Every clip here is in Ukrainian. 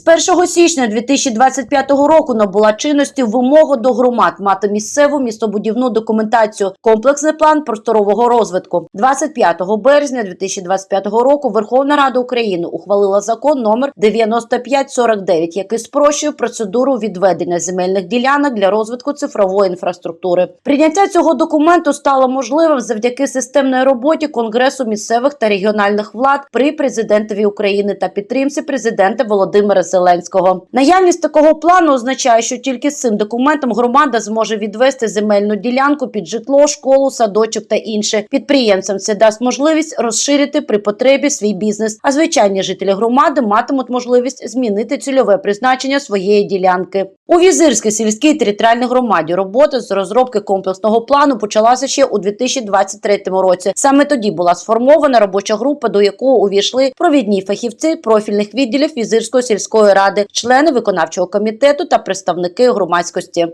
1 січня 2025 року набула чинності вимога до громад мати місцеву містобудівну документацію, комплексний план просторового розвитку. 25 березня 2025 року Верховна Рада України ухвалила закон номер 9549, який спрощує процедуру відведення земельних ділянок для розвитку цифрової інфраструктури. Прийняття цього документу стало можливим завдяки системної роботі Конгресу місцевих та регіональних влад при президентові України та підтримці президента Володимира Зеленського. Наявність такого плану означає, що тільки з цим документом громада зможе відвести земельну ділянку під житло, школу, садочок та інше. Підприємцям це дасть можливість розширити при потребі свій бізнес. А звичайні жителі громади матимуть можливість змінити цільове призначення своєї ділянки. У Візирській сільській територіальній громаді робота з розробки комплексного плану почалася ще у 2023 році. Саме тоді була сформована робоча група, до якої увійшли провідні фахівці профільних відділів Візирської сільської ради, члени виконавчого комітету та представники громадськості.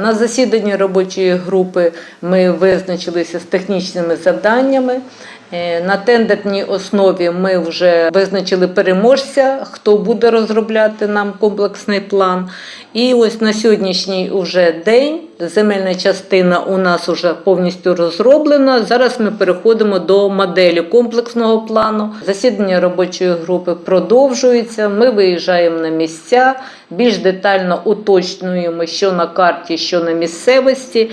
На засіданні робочої групи ми визначилися з технічними завданнями. Е, На тендерній основі ми вже визначили переможця, хто буде розробляти нам комплексний план. І ось на сьогоднішній уже день земельна частина у нас вже повністю розроблена. Зараз ми переходимо до моделі комплексного плану. Засідання робочої групи продовжується. Ми виїжджаємо на місця, більш детально уточнюємо, що на карті, що на місцевості.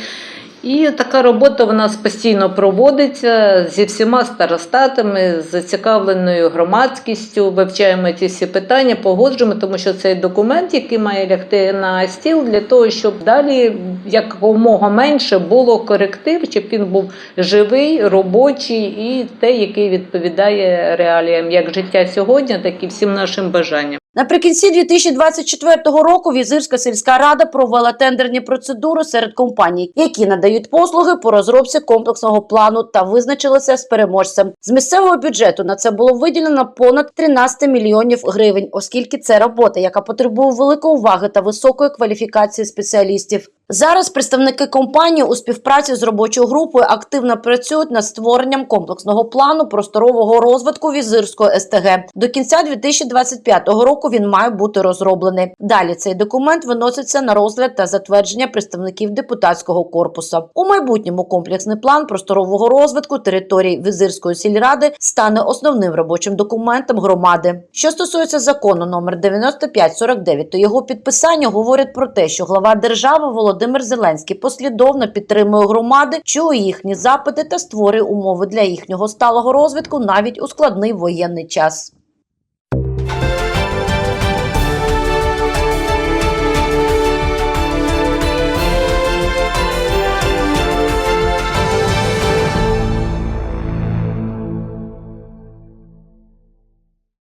І така робота в нас постійно проводиться зі всіма старостатами, з зацікавленою громадськістю. Вивчаємо ці всі питання, погоджуємо, тому що цей документ, який має лягти на стіл, для того, щоб далі якомога менше було коректив, щоб він був живий, робочий і те, який відповідає реаліям як життя сьогодні, так і всім нашим бажанням. Наприкінці 2024 року Візирська сільська рада провела тендерні процедури серед компаній, які надають послуги по розробці комплексного плану та визначилися з переможцем. З місцевого бюджету на це було виділено понад 13 мільйонів гривень, оскільки це робота, яка потребує великої уваги та високої кваліфікації спеціалістів. Зараз представники компанії у співпраці з робочою групою активно працюють над створенням комплексного плану просторового розвитку Візирської СТГ. До кінця 2025 року він має бути розроблений. Далі цей документ виноситься на розгляд та затвердження представників депутатського корпусу. У майбутньому комплексний план просторового розвитку території Візирської сільради стане основним робочим документом громади. Що стосується закону номер 9549, то його підписання говорить про те, що глава держави Володимир Зеленський послідовно підтримує громади, чує їхні запити та створює умови для їхнього сталого розвитку навіть у складний воєнний час.